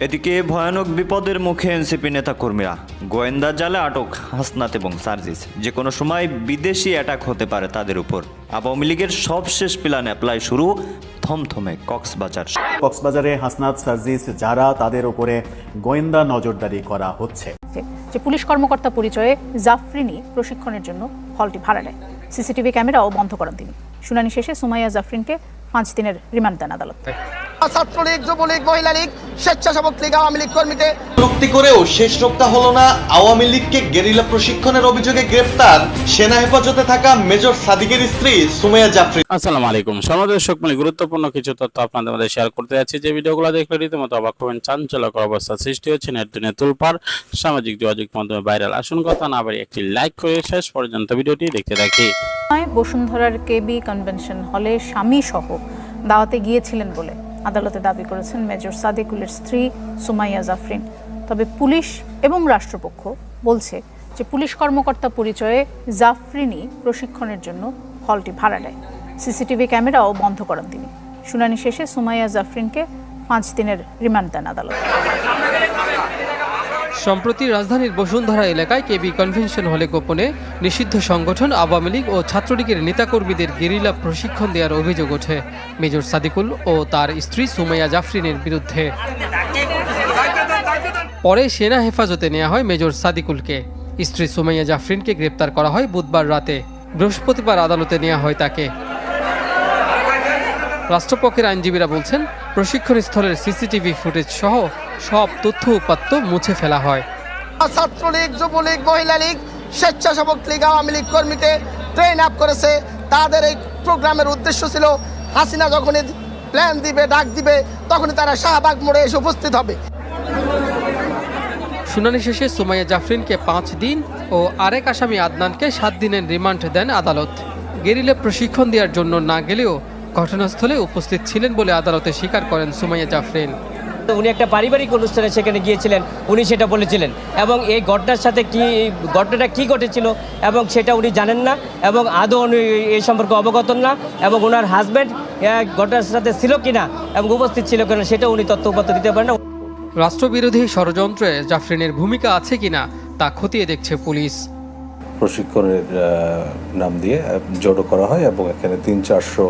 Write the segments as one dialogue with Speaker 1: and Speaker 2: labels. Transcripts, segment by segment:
Speaker 1: এদিকে ভয়ানক বিপদের মুখে এনসিপি নেতাকর্মীরা। গোয়েন্দা জালে আটক হাসনাত এবং সার্জিস। যে কোনো সময় বিদেশি অ্যাটাক হতে পারে তাদের উপর। আওয়ামী লীগের সবশেষ প্ল্যান অ্যাপ্লাই শুরু থমথমে কক্সবাজার।
Speaker 2: কক্সবাজারে হাসনাত সার্জিস যারা তাদের উপরে গোয়েন্দা নজরদারি করা হচ্ছে।
Speaker 3: যে- যে পুলিশ কর্মকর্তা পরিচয়ে জাফরিনি প্রশিক্ষণের জন্য হলটি ভাড়া নেয়। সিসিটিভি ক্যামেরাও বন্ধ করেন তিনি। শুনানি শেষে সুমাইয়া জাফরিনকে পাঁচ দিনের রিমান্ড দেন আদালত।
Speaker 4: Chhatra League Jubo League Mohila League Swechchhasebak League Awami League কর্মীতে
Speaker 5: করেও শেষ রক্ষা হলো না আওয়ামী লীগকে গেরিলা প্রশিক্ষণের অভিযোগে গ্রেপ্তার সেনা হেফাজতে থাকা মেজর সাদিকের স্ত্রী সুমেয়া জাফরি।
Speaker 6: আসসালামু আলাইকুম। মানে গুরুত্বপূর্ণ কিছু তথ্য আপনাদের মধ্যে শেয়ার করতে যাচ্ছি। যে ভিডিওগুলো দেখলে রীতিমতো অবাক হবেন। চাঞ্চল্যকর অবস্থা সৃষ্টি হচ্ছে নেট দুনিয়া তুলপার সামাজিক যোগাযোগ মাধ্যমে ভাইরাল আসুন কথা না বাড়ি একটি লাইক করে শেষ পর্যন্ত ভিডিওটি দেখতে থাকি।
Speaker 3: বসুন্ধরার কেবি কনভেনশন হলে স্বামী সহ দাওয়াতে গিয়েছিলেন বলে আদালতে দাবি করেছেন মেজর সাদেকুলের স্ত্রী সুমাইয়া জাফরিন। তবে পুলিশ এবং রাষ্ট্রপক্ষ বলছে যে পুলিশ কর্মকর্তা পরিচয়ে জাফরিনই প্রশিক্ষণের জন্য হলটি ভাড়া নেয়। সিসিটিভি ক্যামেরাও বন্ধ করেন তিনি। শুনানি শেষে সুমাইয়া জাফরিনকে পাঁচ দিনের রিমান্ড দেন আদালত।
Speaker 7: সম্প্রতি রাজধানীর বসুন্ধরা এলাকায় কেবি কনভেনশন হলে গোপনে নিষিদ্ধ সংগঠন, আওয়ামী লীগ ও ছাত্রলীগের নেতাকর্মীদের গেরিলা প্রশিক্ষণ দেওয়ার অভিযোগ ওঠে। মেজর সাদিকুল ও তার স্ত্রী সুমাইয়া জাফরিনের বিরুদ্ধে। পরে সেনা হেফাজতে নেওয়া হয় মেজর সাদিকুলকে। স্ত্রী সুমাইয়া জাফরিনকে গ্রেপ্তার করা হয় বুধবার রাতে। বৃহস্পতিবার আদালতে নেওয়া হয় তাকে। রাষ্ট্রপক্ষের আইনজীবীরা বলছেন প্রশিক্ষণ স্থলের সিসিটিভি ফুটেজ সহ সব তথ্য উপাত্ত মুছে ফেলা হয়।
Speaker 4: Chhatra League Jubo League Mohila League Swechchhasebak League Awami League কর্মীতে train up করেছে। তাদের এই প্রোগ্রামের উদ্দেশ্য ছিল হাসিনা যখনই প্ল্যান দিবে ডাক দিবে তখনই তারা শাহবাগ মোড়ে এসে উপস্থিত হবে।
Speaker 7: শুনানি শেষে সুমাইয়া জাফরিনকে পাঁচ দিন ও আরেক আসামি আদনানকে সাত দিনের রিমান্ড দেন আদালত। গেরিলে প্রশিক্ষণ দেওয়ার জন্য না গেলেও ঘটনাস্থলে উপস্থিত ছিলেন বলে আদালতে স্বীকার করেন সুমাইয়া জাফরিন।
Speaker 8: উনি একটা পারিবারিক অনুষ্ঠানে সেখানে গিয়েছিলেন উনি সেটা বলেছিলেন। এবং এই ঘটনার সাথে কি ঘটনাটা কি ঘটেছিল এবং সেটা উনি জানেন না এবং আদৌ উনি এই সম্পর্কে অবগত না এবং ওনার হাজব্যান্ড ঘটনার সাথে ছিল কিনা এবং উপস্থিত ছিল কিনা সেটা উনি তথ্য উপাত্ত দিতে পারেন না।
Speaker 7: রাষ্ট্রবিরোধী ষড়যন্ত্রে জাফরিনের ভূমিকা আছে কিনা তা খতিয়ে দেখছে পুলিশ।
Speaker 9: প্রশিক্ষণের নাম দিয়ে জড়ো করা হয় এবং এখানে তিন চারশো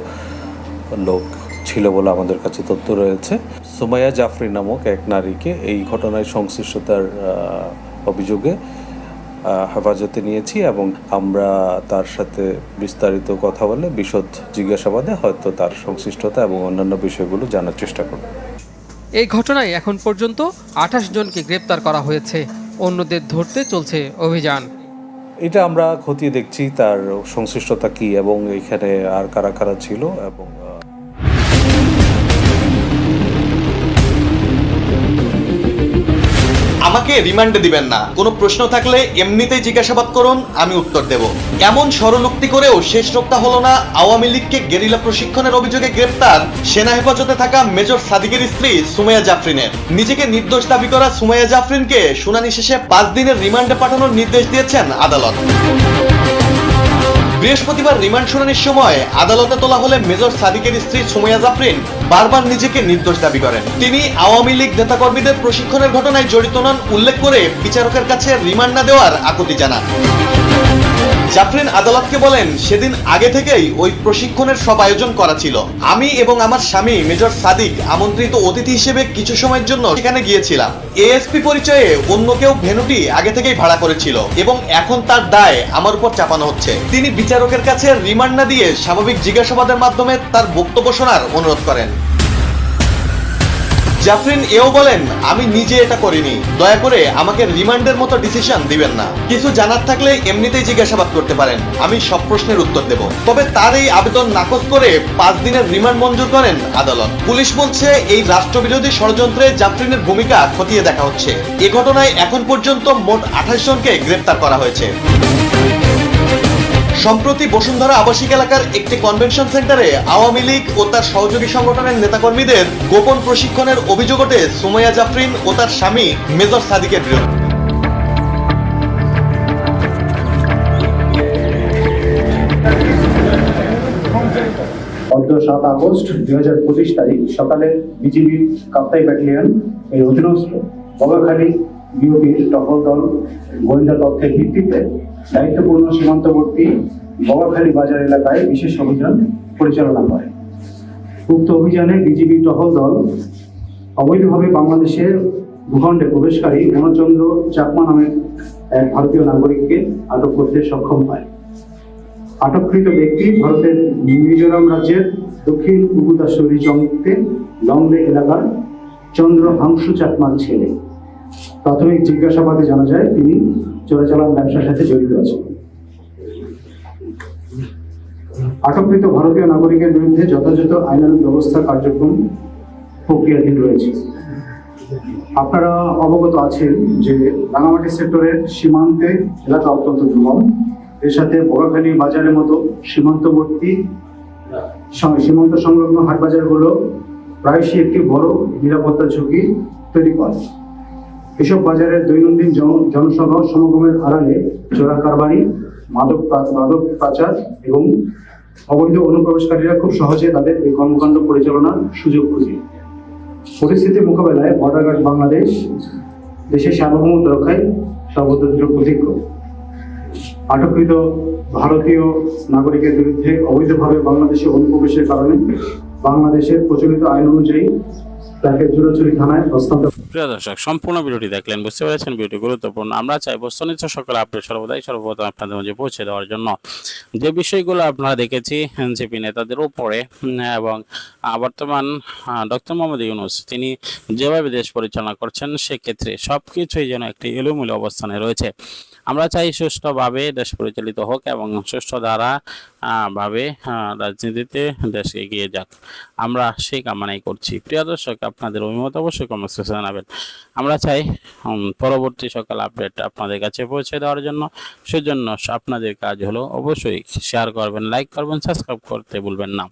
Speaker 9: লোক ছিল বলে আমাদের কাছে তথ্য রয়েছে। সুমাইয়া জাফরি নামক এক নারীকে এই ঘটনায় সংশ্লিষ্টতার অভিযোগে হেফাজতে নিয়েছি এবং আমরা তার সাথে বিস্তারিত কথা বলে বিশদ জিজ্ঞাসাবাদে হয়তো তার সংশ্লিষ্টতা এবং অন্যান্য বিষয়গুলো জানার চেষ্টা করব।
Speaker 7: এই ঘটনায় এখন পর্যন্ত আঠাশ জনকে গ্রেপ্তার করা হয়েছে। অন্যদের ধরতে চলছে অভিযান।
Speaker 9: এটা আমরা খতিয়ে দেখছি তার সংশ্লিষ্টতা কি এবং এখানে আর কারা কারা ছিল এবং
Speaker 5: আমাকে রিমান্ডে দিবেন না। কোনো প্রশ্ন থাকলে এমনিতেই জিজ্ঞাসাবাদ করুন, আমি উত্তর দেব। এমন স্বরলোক্তি করেও শেষ রক্ষা হলো না। আওয়ামী লীগকে গেরিলা প্রশিক্ষণের অভিযোগে গ্রেপ্তার সেনা হেফাজতে থাকা মেজর সাদিকের স্ত্রী সুমাইয়া জাফরিনের। নিজেকে নির্দোষ দাবি করা সুমাইয়া জাফরিনকে শুনানি শেষে পাঁচ দিনের রিমান্ডে পাঠানোর নির্দেশ দিয়েছেন আদালত। বৃহস্পতিবার রিমান্ড শুনানির সময় আদালতে তোলা হলে মেজর সাদিকের স্ত্রী সুমাইয়া জাফরিন বারবার নিজেকে নির্দোষ দাবি করেন। তিনি আওয়ামী লীগ নেতাকর্মীদের প্রশিক্ষণের ঘটনায় জড়িত নন, উল্লেখ করে বিচারকের কাছে রিমান্ড না দেওয়ার আকুতি জানান। জাফরিন আদালতকে বলেন, সেদিন আগে থেকেই ওই প্রশিক্ষণের সব আয়োজন করা ছিল। আমি এবং আমার স্বামী মেজর সাদিক আমন্ত্রিত অতিথি হিসেবে কিছু সময়ের জন্য সেখানে গিয়েছিলাম। এএসপি পরিচয়ে অন্য কেউ ভেনুটি আগে থেকেই ভাড়া করেছিল এবং এখন তার দায় আমার উপর চাপানো হচ্ছে। তিনি বিচারকের কাছে রিমান্ড না দিয়ে স্বাভাবিক জিজ্ঞাসাবাদের মাধ্যমে তার বক্তব্য শোনার অনুরোধ করেন। জাফরিন, এও বলেন, আমি নিজে এটা করিনি। দয়া করে আমাকে রিমান্ডের মতো ডিসিশন দিবেন না। কিছু জানার থাকলে এমনিতেই জিজ্ঞাসাবাদ করতে পারেন। আমি সব প্রশ্নের উত্তর দেব। তবে তার এই আবেদন নাকচ করে পাঁচ দিনের রিমান্ড মঞ্জুর করেন আদালত। পুলিশ বলছে, এই রাষ্ট্রবিরোধী ষড়যন্ত্রে জাফরিনের ভূমিকা খতিয়ে দেখা হচ্ছে। এ ঘটনায় এখন পর্যন্ত মোট আঠাশ জনকে গ্রেপ্তার করা হয়েছে। সম্প্রতি বসুন্ধরা আবাসিক এলাকার একটি কনভেনশন সেন্টারে আওয়ামী লীগ ও তার সহযোগী সংগঠনের নেতাকর্মীদের গোপন প্রশিক্ষণের অভিযোগ ওঠে সুমাইয়া জাফরিন ও তার স্বামী মেজর সাদিকের বিরুদ্ধে।
Speaker 10: সাত আগস্ট দুই হাজার পঁচিশ তারিখ সকালে বিজিবি কাপ্তাই ব্যাটালিয়ন এর অধীনস্থ বগাখালী বিওপির টহল দল গোয়েন্দা তথ্যের ভিত্তিতে দায়িত্বপূর্ণ সীমান্তবর্তী বগাখালী বাজার এলাকায় বিশেষ অভিযান পরিচালনা করে। উক্ত অভিযানে বিজিবি টহল দল অবৈধভাবে বাংলাদেশের ভূখণ্ডে প্রবেশকারী মনোচন্দ্র চাকমা নামের এক ভারতীয় নাগরিককে আটক করতে সক্ষম হয়। আটককৃত ব্যক্তি ভারতের মিজোরাম রাজ্যের দক্ষিণ উপদাশ্বরী জঙ্গতে লংলে এলাকার চন্দ্র হাংসু চাকমার ছেলে। প্রাথমিক জিজ্ঞাসাবাদে জানা যায়, তিনি চোরাচালান ব্যবসার সাথে জড়িত আছে। আটককৃত ভারতীয় নাগরিকের বিরুদ্ধে যথাযথ আইনানুগ ব্যবস্থা কার্যক্রম প্রক্রিয়াধীন রয়েছে। আপনারা অবগত আছেন যে রাঙামাটি সেক্টরের সীমান্তে এলাকা অত্যন্ত দুর্গম এর সাথে বড়খালী বাজারের মতো সীমান্তবর্তী সীমান্ত সংলগ্ন হাট বাজারগুলো প্রায়শই একটি বড় নিরাপত্তা ঝুঁকি তৈরি করে। এসব বাজারের দৈনন্দিন জন- জনসভা সমাগমের আড়ালে চোরা কারবারি, মাদক মাদক পাচার এবং অবৈধ অনুপ্রবেশকারীরা খুব সহজে তাদের এই কর্মকাণ্ড পরিচালনার সুযোগ খুঁজে। পরিস্থিতি মোকাবেলায় বর্ডার বাংলাদেশ দেশের সার্বভৌমত্ব রক্ষায় সর্বতন্ত্র প্রতিজ্ঞ আটককৃত ভারতীয় নাগরিকের বিরুদ্ধে অবৈধভাবে বাংলাদেশে অনুপ্রবেশের কারণে বাংলাদেশের প্রচলিত আইন অনুযায়ী
Speaker 6: প্রিয় সম্পূর্ণ ভিডিওটি দেখলেন, বুঝতে পেরেছেন ভিডিওটি গুরুত্বপূর্ণ। আমরা চাই বস্তুনিষ্ঠ সকল আপডেট সর্বদাই সর্বপ্রথম আপনাদের মাঝে পৌঁছে দেওয়ার জন্য। যে বিষয়গুলো আপনারা দেখেছি এনসিপি নেতাদের উপরে এবং বর্তমান ডক্টর মোহাম্মদ ইউনুস, তিনি যেভাবে দেশ পরিচালনা করছেন, সেক্ষেত্রে সব কিছুই যেন একটি এলোমেলো অবস্থানে রয়েছে। আমরা চাই সুষ্ঠুভাবে দেশ পরিচালিত হোক এবং সুষ্ঠু দ্বারা ভাবে রাজনীতিতে দেশ এগিয়ে যাক। আমরা সেই কামনাই করছি। প্রিয় দর্শক, আপনাদের অভিমত অবশ্যই কমেন্ট জানাবেন। আমরা চাই পরবর্তী সকাল আপডেট আপনাদের কাছে পৌঁছে দেওয়ার জন্য। সেজন্য আপনাদের কাজ হলো অবশ্যই শেয়ার করবেন লাইক করবেন সাবস্ক্রাইব করতে ভুলবেন না।